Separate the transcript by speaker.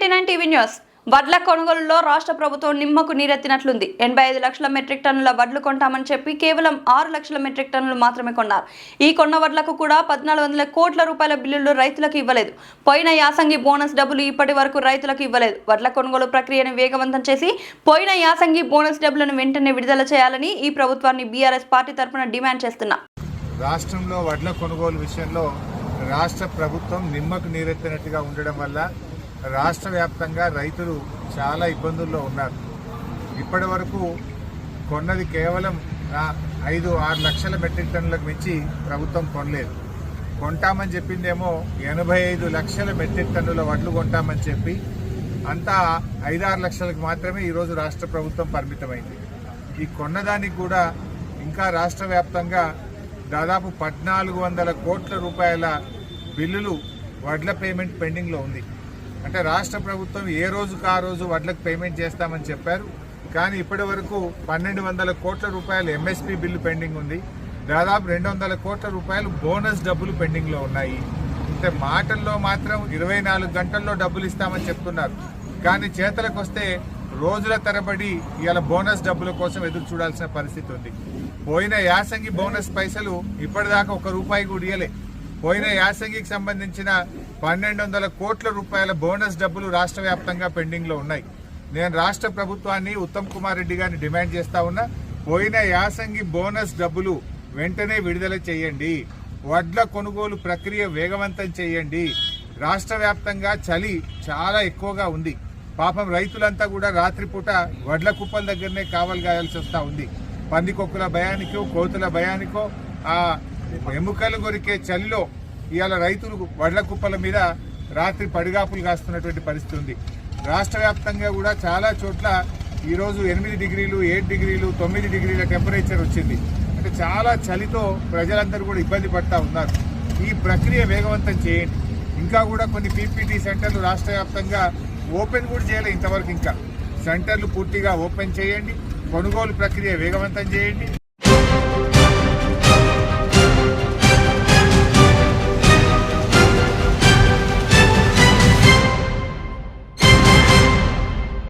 Speaker 1: TV news. వడ్ల కొనుగోలులో రాష్ట్ర ప్రభుత్వం నిమ్మకు నీరెత్తినట్లుంది. ఎనభై ఐదు లక్షల మెట్రిక్ టన్నుల వడ్లు కొంటామని చెప్పి కేవలం ఆరు లక్షల మెట్రిక్ టన్నులు మాత్రమే కొన్నారు. ఈ కొన్న వడ్లకు కూడా పద్నాలుగు వందల కోట్ల రూపాయల బిల్లులు రైతులకు ఇవ్వలేదు. పోయిన యాసంగి బోనస్ డబ్బులు ఇప్పటి వరకు రైతులకు ఇవ్వలేదు. వడ్ల కొనుగోలు ప్రక్రియను వేగవంతం చేసి పోయిన యాసంగి బోనస్ డబ్బులను వెంటనే విడుదల చేయాలని ఈ ప్రభుత్వాన్ని బీఆర్ఎస్ పార్టీ తరఫున డిమాండ్ చేస్తున్నా.
Speaker 2: రాష్ట్రంలో వడ్ల కొనుగోలు విషయంలో రాష్ట్ర ప్రభుత్వం నిమ్మకు నీరెత్తినట్టుగా ఉండడం వల్ల రాష్ట్ర వ్యాప్తంగా రైతులు చాలా ఇబ్బందుల్లో ఉన్నారు. ఇప్పటి వరకు కొన్నది కేవలం ఐదు ఆరు లక్షల మెట్రిక్ టన్నులకు మించి ప్రభుత్వం కొనలేదు. కొంటామని చెప్పిందేమో ఎనభై ఐదు లక్షల మెట్రిక్ టన్నుల వడ్లు కొంటామని చెప్పి అంతా ఐదారు లక్షలకు మాత్రమే ఈరోజు రాష్ట్ర ప్రభుత్వం పరిమితమైంది. ఈ కొన్నదానికి కూడా ఇంకా రాష్ట్ర వ్యాప్తంగా దాదాపు పద్నాలుగు వందల కోట్ల రూపాయల బిల్లులు వడ్ల పేమెంట్ పెండింగ్లో ఉంది. అంటే రాష్ట్ర ప్రభుత్వం ఏ రోజుకు ఆ రోజు వడ్లకు పేమెంట్ చేస్తామని చెప్పారు. కానీ ఇప్పటి వరకు పన్నెండు వందల కోట్ల రూపాయలు ఎంఎస్పీ బిల్లు పెండింగ్ ఉంది. దాదాపు రెండు వందల కోట్ల రూపాయలు బోనస్ డబ్బులు పెండింగ్లో ఉన్నాయి. అంటే మాటల్లో మాత్రం ఇరవై నాలుగు గంటల్లో డబ్బులు ఇస్తామని చెప్తున్నారు. కానీ చేతలకు వస్తే రోజుల తరబడి ఇవాళ బోనస్ డబ్బుల కోసం ఎదురు చూడాల్సిన పరిస్థితి ఉంది. పోయిన యాసంగి బోనస్ పైసలు ఇప్పటిదాకా ఒక రూపాయి కూడా ఇయ్యలే. పోయిన యాసంగికి సంబంధించిన పన్నెండు వందల కోట్ల రూపాయల బోనస్ డబ్బులు రాష్ట్ర వ్యాప్తంగా పెండింగ్లో ఉన్నాయి. నేను రాష్ట్ర ప్రభుత్వాన్ని ఉత్తమ్ కుమార్ రెడ్డి గారిని డిమాండ్ చేస్తా ఉన్నా పోయిన యాసంగి బోనస్ డబ్బులు వెంటనే విడుదల చేయండి. వడ్ల కొనుగోలు ప్రక్రియ వేగవంతం చేయండి. రాష్ట్ర వ్యాప్తంగా చలి చాలా ఎక్కువగా ఉంది. పాపం రైతులంతా కూడా రాత్రిపూట వడ్ల కుప్పల దగ్గరనే కావలు గాయాల్సి వస్తూ ఉంది. పందికొక్కుల భయానికో కోతుల భయానికో ఆ ఎముకలు కొరికే చలిలో ఇవాళ రైతులు వడ్ల కుప్పల మీద రాత్రి పడిగాపులు కాస్తున్నటువంటి పరిస్థితి ఉంది. రాష్ట్ర వ్యాప్తంగా కూడా చాలా చోట్ల ఈరోజు ఎనిమిది డిగ్రీలు ఏడు డిగ్రీలు తొమ్మిది డిగ్రీల టెంపరేచర్ వచ్చింది. అంటే చాలా చలితో ప్రజలందరూ కూడా ఇబ్బంది పడతా ఉన్నారు. ఈ ప్రక్రియ వేగవంతం చేయండి. ఇంకా కూడా కొన్ని పీపీటీ సెంటర్లు రాష్ట్ర వ్యాప్తంగా ఓపెన్ కూడా చేయలేదు ఇంతవరకు ఇంకా. సెంటర్లు పూర్తిగా ఓపెన్ చేయండి. కొనుగోలు ప్రక్రియ వేగవంతం చేయండి.